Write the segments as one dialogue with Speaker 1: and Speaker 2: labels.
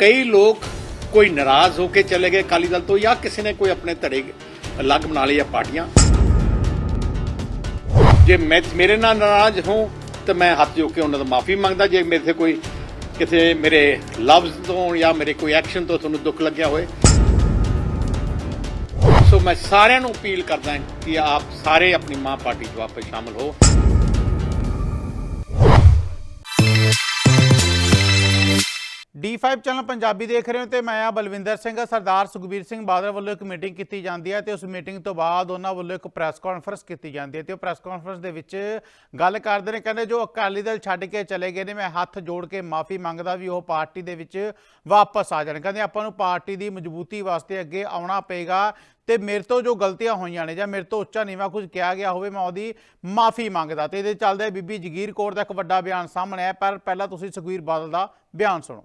Speaker 1: ਕਈ ਲੋਕ ਕੋਈ ਨਾਰਾਜ਼ ਹੋ ਕੇ ਚਲੇ ਗਏ ਅਕਾਲੀ ਦਲ ਤੋਂ ਜਾਂ ਕਿਸੇ ਨੇ ਕੋਈ ਆਪਣੇ ਧੜੇ ਅਲੱਗ ਬਣਾ ਲਏ ਜਾਂ ਪਾਰਟੀਆਂ। ਜੇ ਮੈਂ ਮੇਰੇ ਨਾਲ ਨਾਰਾਜ਼ ਹੋ ਤਾਂ ਮੈਂ ਹੱਥ ਜੋੜ ਕੇ ਉਹਨਾਂ ਤੋਂ ਮਾਫੀ ਮੰਗਦਾ। ਜੇ ਮੇਰੇ ਤੇ ਕੋਈ ਕਿਸੇ ਮੇਰੇ ਲਫ਼ਜ਼ ਤੋਂ ਜਾਂ ਮੇਰੇ ਕੋਈ ਐਕਸ਼ਨ ਤੋਂ ਤੁਹਾਨੂੰ ਦੁੱਖ ਲੱਗਿਆ ਹੋਵੇ ਸੋ ਮੈਂ ਸਾਰਿਆਂ ਨੂੰ ਅਪੀਲ ਕਰਦਾ ਕਿ ਆਪ ਸਾਰੇ ਆਪਣੀ ਮਾਂ ਪਾਰਟੀ 'ਚ ਵਾਪਸ ਸ਼ਾਮਲ ਹੋ।
Speaker 2: D5 ਚੈਨਲ ਪੰਜਾਬੀ ਦੇਖ ਰਹੇ ਹੋ ਤੇ ਮੈਂ ਆ ਬਲਵਿੰਦਰ ਸਿੰਘ, ਸਰਦਾਰ ਸੁਖਬੀਰ ਸਿੰਘ ਬਾਦਲ ਵੱਲੋਂ ਇੱਕ ਮੀਟਿੰਗ ਕੀਤੀ ਜਾਂਦੀ ਹੈ ਤੇ ਉਸ ਮੀਟਿੰਗ ਤੋਂ ਬਾਅਦ ਉਹਨਾਂ ਵੱਲੋਂ ਇੱਕ ਪ੍ਰੈਸ ਕਾਨਫਰੰਸ ਕੀਤੀ ਜਾਂਦੀ ਹੈ ਤੇ ਉਹ ਪ੍ਰੈਸ ਕਾਨਫਰੰਸ ਦੇ ਵਿੱਚ ਗੱਲ ਕਰਦੇ ਨੇ, ਕਹਿੰਦੇ ਜੋ ਅਕਾਲੀ ਦਲ ਛੱਡ ਕੇ ਚਲੇ ਗਏ ਨੇ, ਮੈਂ ਹੱਥ ਜੋੜ ਕੇ ਮਾਫੀ ਮੰਗਦਾ ਵੀ ਉਹ ਪਾਰਟੀ ਦੇ ਵਿੱਚ ਵਾਪਸ ਆ ਜਾਣ। ਕਹਿੰਦੇ ਆਪਾਂ ਨੂੰ ਪਾਰਟੀ ਦੀ ਮਜ਼ਬੂਤੀ ਵਾਸਤੇ ਅੱਗੇ ਆਉਣਾ ਪਏਗਾ ਤੇ ਮੇਰੇ ਤੋਂ ਜੋ ਗਲਤੀਆਂ ਹੋਈਆਂ ਨੇ ਜਾਂ ਮੇਰੇ ਤੋਂ ਉੱਚਾ ਨੀਵਾ ਕੁਝ ਕਿਹਾ ਗਿਆ ਹੋਵੇ, ਮੈਂ ਉਹਦੀ ਮਾਫੀ ਮੰਗਦਾ। ਤੇ ਇਹਦੇ ਚੱਲਦੇ ਬੀਬੀ ਜਗੀਰ ਕੌਰ ਦਾ ਇੱਕ ਵੱਡਾ ਬਿਆਨ ਸਾਹਮਣੇ ਆਇਆ, ਪਰ ਪਹਿਲਾਂ ਤੁਸੀਂ ਸੁਖਬੀਰ ਬਾਦਲ ਦਾ ਬਿਆਨ ਸੁਣੋ।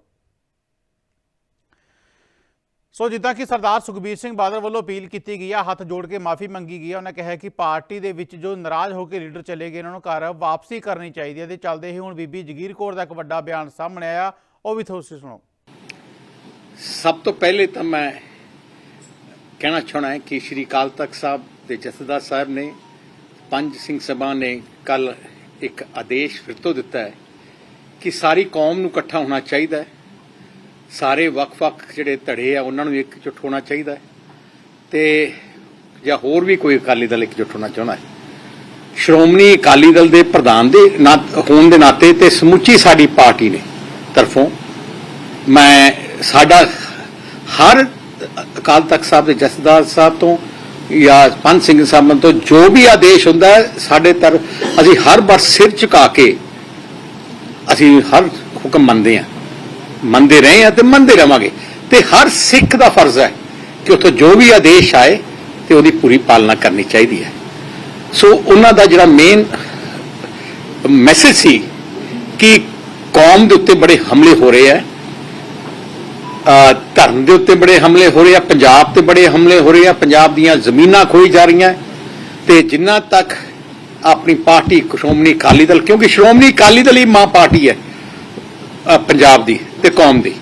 Speaker 2: ਸੋ ਜਿੱਦਾਂ ਕਿ ਸਰਦਾਰ ਸੁਖਬੀਰ ਸਿੰਘ ਬਾਦਲ ਵੱਲੋਂ ਅਪੀਲ ਕੀਤੀ ਗਈ ਆ, ਹੱਥ ਜੋੜ ਕੇ ਮਾਫੀ ਮੰਗੀ ਗਈ ਆ, ਉਹਨਾਂ ਕਿਹਾ ਕਿ ਪਾਰਟੀ ਦੇ ਵਿੱਚ ਜੋ ਨਾਰਾਜ਼ ਹੋ ਕੇ ਲੀਡਰ ਚਲੇ ਗਏ ਉਹਨਾਂ ਨੂੰ ਘਰ ਵਾਪਸੀ ਕਰਨੀ ਚਾਹੀਦੀ ਹੈ ਤੇ ਚੱਲਦੇ ਹੀ ਹੁਣ ਬੀਬੀ ਜਗੀਰ ਕੌਰ ਦਾ ਇੱਕ ਵੱਡਾ ਬਿਆਨ ਸਾਹਮਣੇ ਆਇਆ, ਉਹ ਵੀ ਤੁਸੀਂ ਸੁਣੋ।
Speaker 1: ਸਭ ਤੋਂ ਪਹਿਲੇ ਤਾਂ ਮੈਂ ਕਹਿਣਾ ਚਾਹਣਾ ਹੈ ਕਿ ਸ਼੍ਰੀ ਅਕਾਲ ਤਖਤ ਸਾਹਿਬ ਦੇ ਜਥੇਦਾਰ ਸਾਹਿਬ ਨੇ, ਪੰਜ ਸਿੰਘ ਸਭਾ ਨੇ ਕੱਲ ਇੱਕ ਆਦੇਸ਼ ਫਿਰ ਤੋਂ ਦਿੱਤਾ ਹੈ ਕਿ ਸਾਰੀ ਕੌਮ ਨੂੰ ਇਕੱਠਾ ਹੋਣਾ ਚਾਹੀਦਾ ਹੈ। ਸਾਰੇ ਵੱਖ-ਵੱਖ ਜਿਹੜੇ ਧੜੇ ਆ, ਉਹਨਾਂ ਨੂੰ ਇਕਜੁੱਟ ਹੋਣਾ ਚਾਹੀਦਾ ਹੈ। ਤੇ ਜਾਂ ਹੋਰ ਵੀ ਕੋਈ ਅਕਾਲੀ ਦਲ ਇਕਜੁੱਟ ਹੋਣਾ ਚਾਹੁੰਦਾ ਹੈ। ਸ਼੍ਰੋਮਣੀ ਅਕਾਲੀ ਦਲ ਦੇ ਪ੍ਰਧਾਨ ਦੇ ਨਾ- ਹੋਣ ਦੇ ਨਾਤੇ ਤੇ ਸਮੁੱਚੀ ਸਾਡੀ ਪਾਰਟੀ ਨੇ ਤਰਫੋਂ ਮੈਂ ਸਾਡਾ ਹਰ ਅਕਾਲ ਤਖਤ ਸਾਹਿਬ ਦੇ ਜਥੇਦਾਰ ਸਾਹਿਬ ਤੋਂ ਜਾਂ ਪੰਜ ਸਿੰਘ ਸਾਹਿਬ ਤੋਂ ਜੋ ਵੀ ਆਦੇਸ਼ ਹੁੰਦਾ ਸਾਡੇ ਤਰ, ਅਸੀਂ ਹਰ ਵਾਰ ਸਿਰ ਝੁਕਾ ਕੇ ਅਸੀਂ ਹਰ ਹੁਕਮ ਮੰਨਦੇ ਹਾਂ। ਮੰਨਦੇ ਰਹੇ ਹਾਂ ਤੇ ਮੰਨਦੇ ਰਵਾਂਗੇ। ਤੇ ਹਰ ਸਿੱਖ ਦਾ ਫਰਜ਼ ਹੈ ਕਿ ਉੱਥੋਂ ਜੋ ਵੀ ਆਦੇਸ਼ ਆਏ ਤੇ ਉਹਦੀ ਪੂਰੀ ਪਾਲਣਾ ਕਰਨੀ ਚਾਹੀਦੀ ਹੈ। ਸੋ ਉਹਨਾਂ ਦਾ ਜਿਹੜਾ ਮੇਨ ਮੈਸੇਜ ਸੀ ਕਿ ਕੌਮ ਦੇ ਉੱਤੇ ਬੜੇ ਹਮਲੇ ਹੋ ਰਹੇ ਆ ਧਰਮ ਦੇ ਉੱਤੇ ਬੜੇ ਹਮਲੇ ਹੋ ਰਹੇ ਆ, ਪੰਜਾਬ ਤੇ ਬੜੇ ਹਮਲੇ ਹੋ ਰਹੇ ਆ, ਪੰਜਾਬ ਦੀਆਂ ਜ਼ਮੀਨਾਂ ਖੋਈ ਜਾ ਰਹੀਆਂ, ਤੇ ਜਿੰਨਾ ਤੱਕ ਆਪਣੀ ਪਾਰਟੀ ਸ਼੍ਰੋਮਣੀ ਅਕਾਲੀ ਦਲ, ਕਿਉਂਕਿ ਸ਼੍ਰੋਮਣੀ ਅਕਾਲੀ ਦਲ ਹੀ ਮਾਂ ਪਾਰਟੀ ਹੈ ਪੰਜਾਬ ਦੀ। ਤੇ ਕੌਮ ਦੀ।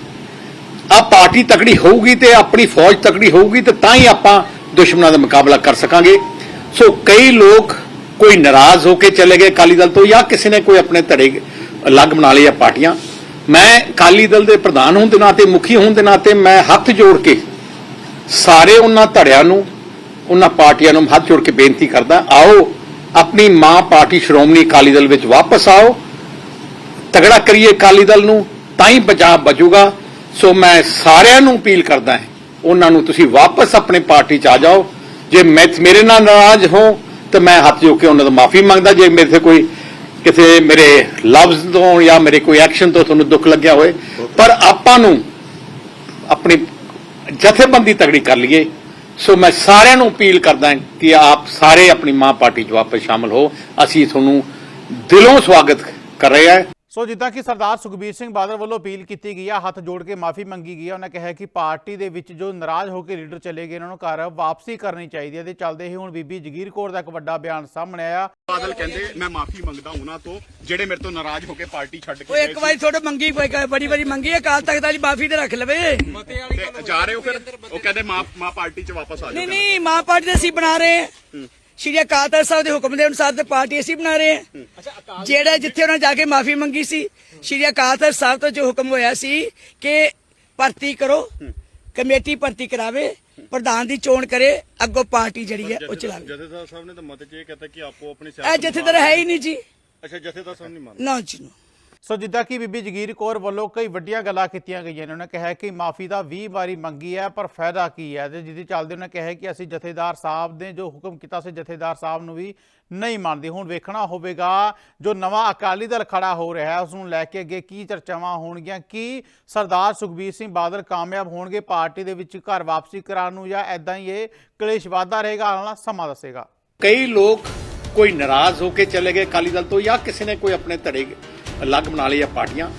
Speaker 1: ਆ ਪਾਰਟੀ ਤਕੜੀ ਹੋਊਗੀ ਤੇ ਆਪਣੀ ਫੌਜ ਤਕੜੀ ਹੋਊਗੀ ਤੇ ਤਾਂ ਹੀ ਆਪਾਂ ਦੁਸ਼ਮਣਾਂ ਦਾ ਮੁਕਾਬਲਾ ਕਰ ਸਕਾਂਗੇ। ਸੋ ਕਈ ਲੋਕ ਕੋਈ ਨਾਰਾਜ਼ ਹੋ ਕੇ ਚਲੇ ਗਏ ਅਕਾਲੀ ਦਲ ਤੋਂ ਜਾਂ ਕਿਸੇ ਨੇ ਕੋਈ ਆਪਣੇ ਧੜੇ ਅਲੱਗ ਬਣਾ ਲਏ ਜਾਂ ਪਾਰਟੀਆਂ। ਮੈਂ ਅਕਾਲੀ ਦਲ ਦੇ ਪ੍ਰਧਾਨ ਹੋਣ ਦੇ ਨਾਤੇ, ਮੁਖੀ ਹੋਣ ਦੇ ਨਾਤੇ ਮੈਂ ਹੱਥ ਜੋੜ ਕੇ ਸਾਰੇ ਉਹਨਾਂ ਧੜਿਆਂ ਨੂੰ, ਉਹਨਾਂ ਪਾਰਟੀਆਂ ਨੂੰ ਹੱਥ ਜੋੜ ਕੇ ਬੇਨਤੀ ਕਰਦਾ, ਆਓ ਆਪਣੀ ਮਾਂ ਪਾਰਟੀ ਸ਼੍ਰੋਮਣੀ ਅਕਾਲੀ ਦਲ ਵਿੱਚ ਵਾਪਸ ਆਓ, ਤਗੜਾ ਕਰੀਏ ਅਕਾਲੀ ਦਲ ਨੂੰ ਤਾਂ ਹੀ ਪੰਜਾਬ ਬਚੂਗਾ ਸੋ ਮੈਂ ਸਾਰਿਆਂ ਨੂੰ ਅਪੀਲ ਕਰਦਾ ਹਾਂ, ਉਹਨਾਂ ਨੂੰ ਤੁਸੀਂ ਵਾਪਸ ਆਪਣੇ ਪਾਰਟੀ ਚ ਆ ਜਾਓ। ਜੇ ਮੈਂ ਮੇਰੇ ਨਾਲ ਨਾਰਾਜ਼ ਹੋ, ਤਾਂ ਮੈਂ ਹੱਥ ਜੋੜ ਕੇ ਉਹਨਾਂ ਤੋਂ ਮਾਫੀ ਮੰਗਦਾ। ਜੇ ਮੇਰੇ ਤੇ ਕੋਈ ਕਿਸੇ ਮੇਰੇ ਲਫ਼ਜ਼ ਤੋਂ ਜਾਂ ਮੇਰੇ ਕੋਈ ਐਕਸ਼ਨ ਤੋਂ ਤੁਹਾਨੂੰ ਦੁੱਖ ਲੱਗਿਆ ਹੋਵੇ ਪਰ ਆਪਾਂ ਨੂੰ ਆਪਣੀ ਜਥੇਬੰਦੀ ਤਗੜੀ ਕਰ ਲਈਏ। ਸੋ ਮੈਂ ਸਾਰਿਆਂ ਨੂੰ ਅਪੀਲ ਕਰਦਾ ਕਿ ਆਪ ਸਾਰੇ ਆਪਣੀ ਮਾਂ ਪਾਰਟੀ 'ਚ ਵਾਪਸ ਸ਼ਾਮਲ ਹੋ। ਅਸੀਂ ਤੁਹਾਨੂੰ ਦਿਲੋਂ ਸਵਾਗਤ ਕਰ ਰਹੇ ਹਾਂ।
Speaker 2: ਸੋ ਜਿੱਦਾਂ ਕਿ ਸਰਦਾਰ ਸੁਖਬੀਰ ਸਿੰਘ ਬਾਦਲ ਵੱਲੋਂ ਅਪੀਲ ਕੀਤੀ ਗਈ ਆ ਹੱਥ ਜੋੜ ਕੇ ਮਾਫੀ ਮੰਗੀ ਗਈ ਆ ਉਹਨਾਂ ਕਿਹਾ ਕਿ ਪਾਰਟੀ ਦੇ ਵਿੱਚ ਜੋ ਨਾਰਾਜ਼ ਹੋ ਕੇ ਲੀਡਰ ਚਲੇ ਗਏ ਉਹਨਾਂ ਨੂੰ ਘਰ ਵਾਪਸੀ ਕਰਨੀ ਚਾਹੀਦੀ ਹੈ ਤੇ ਚੱਲਦੇ ਹੀ ਹੁਣ ਬੀਬੀ ਜਗੀਰ ਕੌਰ ਦਾ ਇੱਕ ਵੱਡਾ ਬਿਆਨ ਸਾਹਮਣੇ ਆਇਆ।
Speaker 3: ਬਾਦਲ ਕਹਿੰਦੇ ਮੈਂ ਮਾਫੀ ਮੰਗਦਾ ਉਹਨਾਂ ਤੋਂ ਜਿਹੜੇ ਮੇਰੇ ਤੋਂ ਨਾਰਾਜ਼ ਹੋ ਕੇ ਪਾਰਟੀ ਛੱਡ ਕੇ
Speaker 4: ਉਹ ਇੱਕ ਵਾਰੀ ਥੋੜਾ ਮੰਗੀ ਕੋਈ ਬੜੀ ਬੜੀ ਮੰਗੀ ਹੈ ਕਾਲ ਤੱਕ ਵਾਲੀ ਮਾਫੀ ਤੇ ਰੱਖ ਲਵੇ।
Speaker 3: ਜਾ ਰਹੇ ਹੋ ਫਿਰ? ਉਹ ਕਹਿੰਦੇ ਮਾਂ ਮਾਂ ਪਾਰਟੀ 'ਚ ਵਾਪਸ ਆ
Speaker 4: ਨਹੀਂ
Speaker 3: ਜਾਓ
Speaker 4: ਨਹੀਂ ਮਾਂ ਪਾਰਟੀ ਦੇ ਅਸੀਂ ਬਣਾ ਰਹੇ ਹਾਂ। ਸ਼੍ਰੀ ਅਕਾਲ ਤਖਤ ਸਾਹਿਬ ਦੇ ਹੁਕਮ ਦੇ ਅਨੁਸਾਰ ਤੇ ਪਾਰਟੀ ਅਸੀਂ ਬਣਾ ਰਹੇ ਹਾਂ। ਜਿਹੜਾ ਜਿੱਥੇ ਉਹਨਾਂ ਜਾ ਕੇ ਮਾਫੀ ਮੰਗੀ ਸੀ ਸ਼੍ਰੀ ਅਕਾਲ ਤਖਤ ਸਾਹਿਬ ਤੋਂ ਜੋ ਹੁਕਮ ਹੋਇਆ ਸੀ ਕਿ ਭਰਤੀ ਕਰੋ ਕਮੇਟੀ ਭਰਤੀ ਕਰਾਵੇ ਪ੍ਰਧਾਨ ਦੀ ਚੋਣ ਕਰੇ ਅੱਗੋਂ ਪਾਰਟੀ ਜਿਹੜੀ ਹੈ ਉਹ ਚਲਾਵੇ।
Speaker 3: ਜਥੇਦਾਰ ਸਾਹਿਬ ਨੇ ਤਾਂ ਮਤ 'ਚ ਇਹ ਕਹਤਾ ਕਿ ਆਪੋ ਆਪਣੀ
Speaker 4: ਇਹ ਜਥੇਦਾਰ ਹੈ ਹੀ ਨਹੀਂ ਜੀ।
Speaker 3: ਅੱਛਾ ਜਥੇਦਾਰ ਸਾਹਿਬ ਨਹੀਂ ਮੰਨਦੇ
Speaker 4: ਨਾ ਜੀ ਨਾ।
Speaker 2: ਸੋ ਜਿੱਦਾਂ ਕਿ ਬੀਬੀ ਜਗੀਰ ਕੌਰ ਵੱਲੋਂ ਕਈ ਵੱਡੀਆਂ ਗੱਲਾਂ ਕੀਤੀਆਂ ਗਈਆਂ ਨੇ, ਉਹਨਾਂ ਕਿਹਾ ਕਿ ਮਾਫੀ ਦਾ 20 ਵਾਰੀ ਮੰਗੀ ਹੈ, ਪਰ ਫਾਇਦਾ ਕੀ ਹੈ? ਤੇ ਜਿਹਦੇ ਚੱਲਦੇ ਉਹਨਾਂ ਕਿਹਾ ਕਿ ਅਸੀਂ ਜਥੇਦਾਰ ਸਾਹਿਬ ਨੇ ਜੋ ਹੁਕਮ ਕੀਤਾ ਸੀ, ਜਥੇਦਾਰ ਸਾਹਿਬ ਨੂੰ ਵੀ ਨਹੀਂ ਮੰਨਦੇ। ਹੁਣ ਵੇਖਣਾ ਹੋਵੇਗਾ ਜੋ ਨਵਾਂ ਅਕਾਲੀ ਦਲ ਖੜਾ ਹੋ ਰਿਹਾ ਹੈ ਉਸ ਨੂੰ ਲੈ ਕੇ ਅੱਗੇ ਕੀ ਚਰਚਾਵਾਂ ਹੋਣਗੀਆਂ, ਕੀ ਸਰਦਾਰ ਸੁਖਬੀਰ ਸਿੰਘ ਬਾਦਲ ਕਾਮਯਾਬ ਹੋਣਗੇ, ਪਾਰਟੀ ਦੇ ਵਿੱਚ ਘਰ ਵਾਪਸੀ ਕਰਾਉਣ ਨੂੰ ਜਾਂ ਐਦਾਂ ਹੀ ਇਹ ਕਲੇਸ਼ ਵਾਧਾ ਰਹੇਗਾ, ਆਉਣ ਵਾਲਾ ਸਮਾਂ ਦੱਸੇਗਾ।
Speaker 1: ਕਈ ਲੋਕ ਕੋਈ ਨਾਰਾਜ਼ ਹੋ ਕੇ ਚਲੇ ਗਏ ਅਕਾਲੀ ਦਲ ਤੋਂ ਜਾਂ ਕਿਸੇ ਨੇ ਕੋਈ ਆਪਣੇ ਧੜੇ ਅਲੱਗ ਬਣਾ ਲਏ ਜਾਂ ਪਾਰਟੀਆਂ।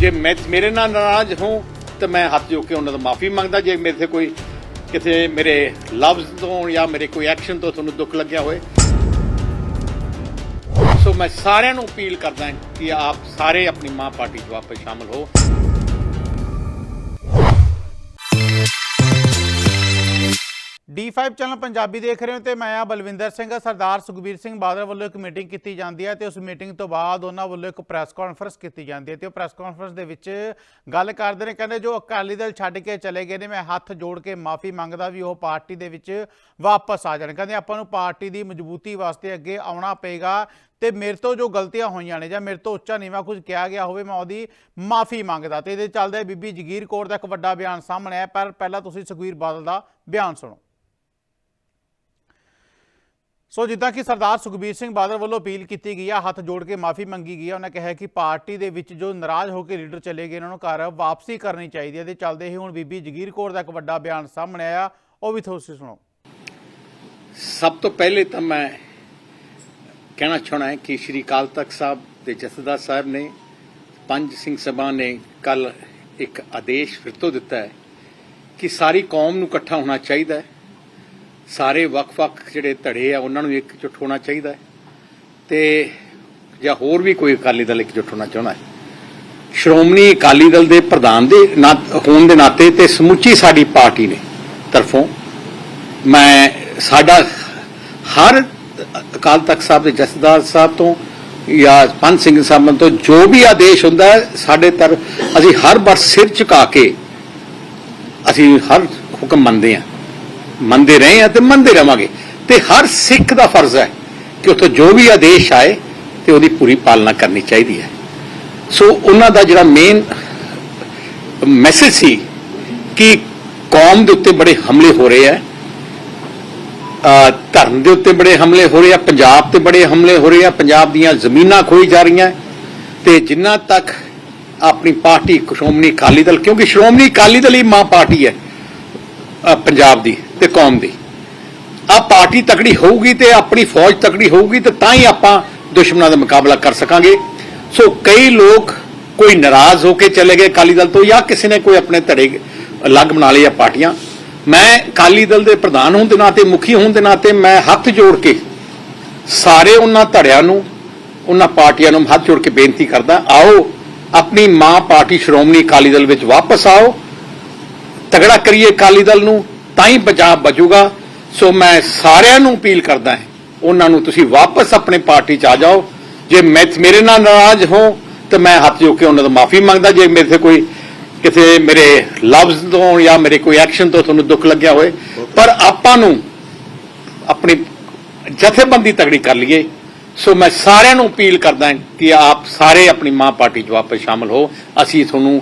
Speaker 1: ਜੇ ਮੈਂ ਮੇਰੇ ਨਾਲ ਨਾਰਾਜ਼ ਹੋ ਤਾਂ ਮੈਂ ਹੱਥ ਜੋੜ ਕੇ ਉਹਨਾਂ ਤੋਂ ਮਾਫੀ ਮੰਗਦਾ। ਜੇ ਮੇਰੇ ਤੇ ਕੋਈ ਕਿਸੇ ਮੇਰੇ ਲਫ਼ਜ਼ ਤੋਂ ਜਾਂ ਮੇਰੇ ਕੋਈ ਐਕਸ਼ਨ ਤੋਂ ਤੁਹਾਨੂੰ ਦੁੱਖ ਲੱਗਿਆ ਹੋਵੇ ਸੋ ਮੈਂ ਸਾਰਿਆਂ ਨੂੰ ਅਪੀਲ ਕਰਦਾ ਕਿ ਆਪ ਸਾਰੇ ਆਪਣੀ ਮਾਂ ਪਾਰਟੀ 'ਚ ਵਾਪਸ ਸ਼ਾਮਲ ਹੋ।
Speaker 2: D5 ਚੈਨਲ ਪੰਜਾਬੀ ਦੇਖ ਰਹੇ ਹੋ ਤੇ ਮੈਂ ਆ ਬਲਵਿੰਦਰ ਸਿੰਘ, ਸਰਦਾਰ ਸੁਖਬੀਰ ਸਿੰਘ ਬਾਦਲ ਵੱਲੋਂ ਇੱਕ ਮੀਟਿੰਗ ਕੀਤੀ ਜਾਂਦੀ ਹੈ ਤੇ ਉਸ ਮੀਟਿੰਗ ਤੋਂ ਬਾਅਦ ਉਹਨਾਂ ਵੱਲੋਂ ਇੱਕ ਪ੍ਰੈਸ ਕਾਨਫਰੰਸ ਕੀਤੀ ਜਾਂਦੀ ਹੈ ਤੇ ਉਹ ਪ੍ਰੈਸ ਕਾਨਫਰੰਸ ਦੇ ਵਿੱਚ ਗੱਲ ਕਰਦੇ ਨੇ, ਕਹਿੰਦੇ ਜੋ ਅਕਾਲੀ ਦਲ ਛੱਡ ਕੇ ਚਲੇ ਗਏ ਨੇ, ਮੈਂ ਹੱਥ ਜੋੜ ਕੇ ਮਾਫੀ ਮੰਗਦਾ ਵੀ ਉਹ ਪਾਰਟੀ ਦੇ ਵਿੱਚ ਵਾਪਸ ਆ ਜਾਣ। ਕਹਿੰਦੇ ਆਪਾਂ ਨੂੰ ਪਾਰਟੀ ਦੀ ਮਜ਼ਬੂਤੀ ਵਾਸਤੇ ਅੱਗੇ ਆਉਣਾ ਪਏਗਾ ਤੇ ਮੇਰੇ ਤੋਂ ਜੋ ਗਲਤੀਆਂ ਹੋਈਆਂ ਨੇ ਜਾਂ ਮੇਰੇ ਤੋਂ ਉੱਚਾ ਨੀਵਾਂ ਕੁਝ ਕਿਹਾ ਗਿਆ ਹੋਵੇ, ਮੈਂ ਉਹਦੀ ਮਾਫੀ ਮੰਗਦਾ। ਤੇ ਇਹਦੇ ਚੱਲਦੇ ਬੀਬੀ ਜਗੀਰ ਕੌਰ ਦਾ ਇੱਕ ਵੱਡਾ ਬਿਆਨ ਸਾਹਮਣੇ ਆਇਆ, ਪਰ ਪਹਿਲਾਂ ਤੁਸੀਂ ਸੁਖਬੀਰ ਬਾਦਲ ਦਾ ਬਿਆਨ ਸੁਣੋ। ਸੋ ਜਿੱਦਾਂ ਕਿ ਸਰਦਾਰ ਸੁਖਬੀਰ ਸਿੰਘ ਬਾਦਲ ਵੱਲੋਂ ਅਪੀਲ ਕੀਤੀ ਗਈ ਆ, ਹੱਥ ਜੋੜ ਕੇ ਮਾਫੀ ਮੰਗੀ ਗਈ ਆ, ਉਹਨਾਂ ਕਿਹਾ ਕਿ ਪਾਰਟੀ ਦੇ ਵਿੱਚ ਜੋ ਨਾਰਾਜ਼ ਹੋ ਕੇ ਲੀਡਰ ਚਲੇ ਗਏ ਉਹਨਾਂ ਨੂੰ ਘਰ ਵਾਪਸੀ ਕਰਨੀ ਚਾਹੀਦੀ ਹੈ ਤੇ ਚੱਲਦੇ ਹੀ ਹੁਣ ਬੀਬੀ ਜਗੀਰ ਕੌਰ ਦਾ ਇੱਕ ਵੱਡਾ ਬਿਆਨ ਸਾਹਮਣੇ ਆਇਆ, ਉਹ ਵੀ ਤੁਸੀਂ ਸੁਣੋ।
Speaker 1: ਸਭ ਤੋਂ ਪਹਿਲੇ ਤਾਂ ਮੈਂ ਕਹਿਣਾ ਚਾਹਣਾ ਹੈ ਕਿ ਸ਼੍ਰੀ ਅਕਾਲ ਤਖਤ ਸਾਹਿਬ ਦੇ ਜਥੇਦਾਰ ਸਾਹਿਬ ਨੇ, ਪੰਜ ਸਿੰਘ ਸਭਾ ਨੇ ਕੱਲ ਇੱਕ ਆਦੇਸ਼ ਫਿਰ ਤੋਂ ਦਿੱਤਾ ਹੈ ਕਿ ਸਾਰੀ ਕੌਮ ਨੂੰ ਇਕੱਠਾ ਹੋਣਾ ਚਾਹੀਦਾ ਹੈ। ਸਾਰੇ ਵੱਖ-ਵੱਖ ਜਿਹੜੇ ਧੜੇ ਆ, ਉਹਨਾਂ ਨੂੰ ਇਕਜੁੱਟ ਹੋਣਾ ਚਾਹੀਦਾ ਹੈ। ਤੇ ਜਾਂ ਹੋਰ ਵੀ ਕੋਈ ਅਕਾਲੀ ਦਲ ਇਕਜੁੱਟ ਹੋਣਾ ਚਾਹੁੰਦਾ ਹੈ। ਸ਼੍ਰੋਮਣੀ ਅਕਾਲੀ ਦਲ ਦੇ ਪ੍ਰਧਾਨ ਦੇ ਨਾ- ਹੋਣ ਦੇ ਨਾਤੇ ਤੇ ਸਮੁੱਚੀ ਸਾਡੀ ਪਾਰਟੀ ਨੇ ਤਰਫੋਂ ਮੈਂ ਸਾਡਾ ਹਰ ਅਕਾਲ ਤਖਤ ਸਾਹਿਬ ਦੇ ਜਥੇਦਾਰ ਸਾਹਿਬ ਤੋਂ ਜਾਂ ਪੰਜ ਸਿੰਘ ਸਾਹਿਬ ਤੋਂ ਜੋ ਵੀ ਆਦੇਸ਼ ਹੁੰਦਾ ਸਾਡੇ ਤਰ ਅਸੀਂ ਹਰ ਵਾਰ ਸਿਰ ਝੁਕਾ ਕੇ ਅਸੀਂ ਹਰ ਹੁਕਮ ਮੰਨਦੇ ਹਾਂ। ਮੰਨਦੇ ਰਹੇ ਹਾਂ ਤੇ ਮੰਨਦੇ ਰਵਾਂਗੇ। ਤੇ ਹਰ ਸਿੱਖ ਦਾ ਫਰਜ਼ ਹੈ ਕਿ ਉੱਥੋਂ ਜੋ ਵੀ ਆਦੇਸ਼ ਆਏ ਤੇ ਉਹਦੀ ਪੂਰੀ ਪਾਲਣਾ ਕਰਨੀ ਚਾਹੀਦੀ ਹੈ। ਸੋ ਉਹਨਾਂ ਦਾ ਜਿਹੜਾ ਮੇਨ ਮੈਸੇਜ ਸੀ ਕਿ ਕੌਮ ਦੇ ਉੱਤੇ ਬੜੇ ਹਮਲੇ ਹੋ ਰਹੇ ਆ ਧਰਮ ਦੇ ਉੱਤੇ ਬੜੇ ਹਮਲੇ ਹੋ ਰਹੇ ਆ, ਪੰਜਾਬ ਤੇ ਬੜੇ ਹਮਲੇ ਹੋ ਰਹੇ ਆ, ਪੰਜਾਬ ਦੀਆਂ ਜ਼ਮੀਨਾਂ ਖੋਈ ਜਾ ਰਹੀਆਂ ਤੇ ਜਿੰਨਾ ਤੱਕ ਆਪਣੀ ਪਾਰਟੀ ਸ਼੍ਰੋਮਣੀ ਅਕਾਲੀ ਦਲ, ਕਿਉਂਕਿ ਸ਼੍ਰੋਮਣੀ ਅਕਾਲੀ ਦਲ ਹੀ ਮਾਂ ਪਾਰਟੀ ਹੈ। ਪੰਜਾਬ ਦੀ ਤੇ ਕੌਮ ਦੀ। ਆ ਪਾਰਟੀ ਤਕੜੀ ਹੋਊਗੀ ਤੇ ਆਪਣੀ ਫੌਜ ਤਕੜੀ ਹੋਊਗੀ ਤੇ ਤਾਂ ਹੀ ਆਪਾਂ ਦੁਸ਼ਮਣਾਂ ਦਾ ਮੁਕਾਬਲਾ ਕਰ ਸਕਾਂਗੇ। ਸੋ ਕਈ ਲੋਕ ਕੋਈ ਨਾਰਾਜ਼ ਹੋ ਕੇ ਚਲੇ ਗਏ ਅਕਾਲੀ ਦਲ ਤੋਂ ਜਾਂ ਕਿਸੇ ਨੇ ਕੋਈ ਆਪਣੇ ਧੜੇ ਅਲੱਗ ਬਣਾ ਲਏ ਆ ਪਾਰਟੀਆਂ। ਮੈਂ ਅਕਾਲੀ ਦਲ ਦੇ ਪ੍ਰਧਾਨ ਹੋਣ ਦੇ ਨਾਤੇ, ਮੁਖੀ ਹੋਣ ਦੇ ਨਾਤੇ ਮੈਂ ਹੱਥ ਜੋੜ ਕੇ ਸਾਰੇ ਉਹਨਾਂ ਧੜਿਆਂ ਨੂੰ, ਉਹਨਾਂ ਪਾਰਟੀਆਂ ਨੂੰ ਹੱਥ ਜੋੜ ਕੇ ਬੇਨਤੀ ਕਰਦਾ, ਆਓ ਆਪਣੀ ਮਾਂ ਪਾਰਟੀ ਸ਼੍ਰੋਮਣੀ ਅਕਾਲੀ ਦਲ ਵਿੱਚ ਵਾਪਸ ਆਓ ਤਗੜਾ ਕਰੀਏ ਅਕਾਲੀ ਦਲ ਨੂੰ, ਤਾਂ ਹੀ ਪੰਜਾਬ ਬਚੂਗਾ। ਸੋ ਮੈਂ ਸਾਰਿਆਂ ਨੂੰ ਅਪੀਲ ਕਰਦਾ ਹਾਂ, ਉਹਨਾਂ ਨੂੰ ਤੁਸੀਂ ਵਾਪਸ ਆਪਣੇ ਪਾਰਟੀ ਚ ਆ ਜਾਓ। ਜੇ ਮੈਂ ਮੇਰੇ ਨਾਲ ਨਾਰਾਜ਼ ਹੋ, ਤਾਂ ਮੈਂ ਹੱਥ ਜੋੜ ਕੇ ਉਹਨਾਂ ਤੋਂ ਮਾਫੀ ਮੰਗਦਾ। ਜੇ ਮੇਰੇ ਤੇ ਕੋਈ ਕਿਸੇ ਮੇਰੇ ਲਫ਼ਜ਼ ਤੋਂ ਜਾਂ ਮੇਰੇ ਕੋਈ ਐਕਸ਼ਨ ਤੋਂ ਤੁਹਾਨੂੰ ਦੁੱਖ ਲੱਗਿਆ ਹੋਵੇ ਪਰ ਆਪਾਂ ਨੂੰ ਆਪਣੀ ਜਥੇਬੰਦੀ ਤਗੜੀ ਕਰ ਲਈਏ। ਸੋ ਮੈਂ ਸਾਰਿਆਂ ਨੂੰ ਅਪੀਲ ਕਰਦਾ ਹਾਂ ਕਿ ਆਪ ਸਾਰੇ ਆਪਣੀ ਮਾਂ ਪਾਰਟੀ 'ਚ ਵਾਪਸ ਸ਼ਾਮਲ ਹੋ। ਅਸੀਂ ਤੁਹਾਨੂੰ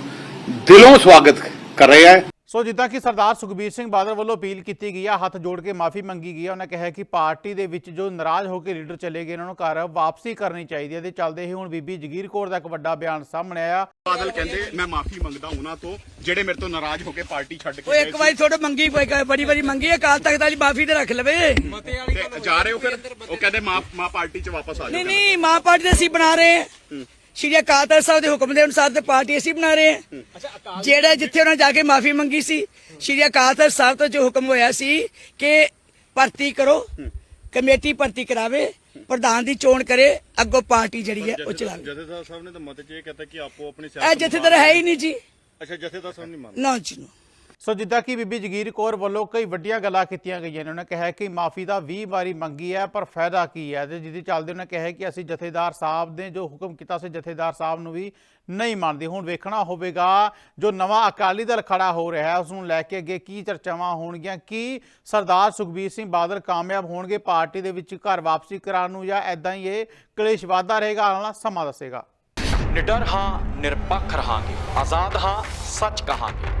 Speaker 1: ਦਿਲੋਂ ਸਵਾਗਤ ਕਰ ਰਹੇ ਹਾਂ।
Speaker 2: ਸੋ ਜਿੱਦਾਂ ਕਿ ਸਰਦਾਰ ਸੁਖਬੀਰ ਸਿੰਘ ਬਾਦਲ ਵੱਲੋਂ ਅਪੀਲ ਕੀਤੀ ਗਈ ਆ ਹੱਥ ਜੋੜ ਕੇ ਮਾਫੀ ਮੰਗੀ ਗਈ ਆ ਉਹਨਾਂ ਕਿਹਾ ਕਿ ਪਾਰਟੀ ਦੇ ਵਿੱਚ ਜੋ ਨਾਰਾਜ਼ ਹੋ ਕੇ ਲੀਡਰ ਚਲੇ ਗਏ ਉਹਨਾਂ ਨੂੰ ਘਰ ਵਾਪਸੀ ਕਰਨੀ ਚਾਹੀਦੀ ਹੈ ਤੇ ਚੱਲਦੇ ਹੀ ਹੁਣ ਬੀਬੀ ਜਗੀਰ ਕੌਰ ਦਾ ਇੱਕ ਵੱਡਾ ਬਿਆਨ ਸਾਹਮਣੇ ਆਇਆ।
Speaker 3: ਬਾਦਲ ਕਹਿੰਦੇ ਮੈਂ ਮਾਫੀ ਮੰਗਦਾ ਉਹਨਾਂ ਤੋਂ ਜਿਹੜੇ ਮੇਰੇ ਤੋਂ ਨਾਰਾਜ਼ ਹੋ ਕੇ ਪਾਰਟੀ ਛੱਡ ਕੇ
Speaker 4: ਉਹ ਇੱਕ ਵਾਰੀ ਥੋੜਾ ਮੰਗੀ ਕੋਈ ਬੜੀ ਬੜੀ ਮੰਗੀ ਅਕਾਲ ਤਖਤ ਵਾਲੀ ਮਾਫੀ ਤੇ ਰੱਖ ਲਵੇ।
Speaker 3: ਤੇ ਜਾ ਰਹੇ ਹੋ ਫਿਰ? ਉਹ ਕਹਿੰਦੇ ਮਾਂ ਮਾਂ ਪਾਰਟੀ 'ਚ ਵਾਪਸ ਆ
Speaker 4: ਨਹੀਂ
Speaker 3: ਜਾਓ
Speaker 4: ਨਹੀਂ ਮਾਂ ਪਾਰਟੀ ਦੇ ਅਸੀਂ ਬਣਾ ਰਹੇ ਹਾਂ। ਸ਼੍ਰੀ ਅਕਾਲ ਤਖਤ ਸਾਹਿਬ ਦੇ ਹੁਕਮ ਦੇ ਅਨੁਸਾਰ ਤੇ ਪਾਰਟੀ ਅਸੀਂ ਬਣਾ ਰਹੇ ਹਾਂ। ਜਿਹੜਾ ਜਿੱਥੇ ਉਹਨਾਂ ਜਾ ਕੇ ਮਾਫੀ ਮੰਗੀ ਸੀ ਸ਼੍ਰੀ ਅਕਾਲ ਤਖਤ ਸਾਹਿਬ ਤੋਂ ਜੋ ਹੁਕਮ ਹੋਇਆ ਸੀ ਕਿ ਭਰਤੀ ਕਰੋ ਕਮੇਟੀ ਭਰਤੀ ਕਰਾਵੇ ਪ੍ਰਧਾਨ ਦੀ ਚੋਣ ਕਰੇ ਅੱਗੋਂ ਪਾਰਟੀ ਜਿਹੜੀ ਹੈ ਉਹ ਚਲਾਵੇ।
Speaker 5: ਜਥੇਦਾਰ ਸਾਹਿਬ ਨੇ ਤਾਂ ਮਤ ਚ ਇਹ ਕਹਤਾ ਕਿ ਆਪੋ ਆਪਣੀ
Speaker 4: ਇਹ ਜਥੇਦਾਰ ਹੈ ਹੀ ਨਹੀਂ ਜੀ।
Speaker 5: ਅੱਛਾ ਜਥੇਦਾਰ ਸਾਹਿਬ ਨਹੀਂ ਮੰਨਦੇ।
Speaker 4: ਨਾ ਜੀ ਨਾ।
Speaker 2: ਸੋ ਜਿੱਦਾਂ ਕਿ ਬੀਬੀ ਜਗੀਰ ਕੌਰ ਵੱਲੋਂ ਕਈ ਵੱਡੀਆਂ ਗੱਲਾਂ ਕੀਤੀਆਂ ਗਈਆਂ ਨੇ, ਉਹਨਾਂ ਕਿਹਾ ਕਿ ਮਾਫੀ ਦਾ 20 ਵਾਰੀ ਮੰਗੀ ਹੈ, ਪਰ ਫਾਇਦਾ ਕੀ ਹੈ? ਤੇ ਜਿਹਦੇ ਚੱਲਦੇ ਉਹਨਾਂ ਕਿਹਾ ਕਿ ਅਸੀਂ ਜਥੇਦਾਰ ਸਾਹਿਬ ਨੇ ਜੋ ਹੁਕਮ ਕੀਤਾ ਸੀ, ਜਥੇਦਾਰ ਸਾਹਿਬ ਨੂੰ ਵੀ ਨਹੀਂ ਮੰਨਦੇ। ਹੁਣ ਵੇਖਣਾ ਹੋਵੇਗਾ ਜੋ ਨਵਾਂ ਅਕਾਲੀ ਦਲ ਖੜਾ ਹੋ ਰਿਹਾ ਹੈ ਉਸ ਨੂੰ ਲੈ ਕੇ ਅੱਗੇ ਕੀ ਚਰਚਾਵਾਂ ਹੋਣਗੀਆਂ, ਕੀ ਸਰਦਾਰ ਸੁਖਬੀਰ ਸਿੰਘ ਬਾਦਲ ਕਾਮਯਾਬ ਹੋਣਗੇ ਪਾਰਟੀ ਦੇ ਵਿੱਚ ਘਰ ਵਾਪਸੀ ਕਰਾਉਣ ਨੂੰ ਜਾਂ ਐਦਾਂ ਹੀ ਇਹ ਕਲੇਸ਼ ਵਾਧਾ ਰਹੇਗਾ, ਆਉਣ ਵਾਲਾ ਸਮਾਂ ਦੱਸੇਗਾ।
Speaker 6: ਨਿਡਰ ਹਾਂ, ਨਿਰਪੱਖ ਰਹਾਂਗੇ, ਆਜ਼ਾਦ ਹਾਂ, ਸੱਚ ਕਹਾਂਗੇ।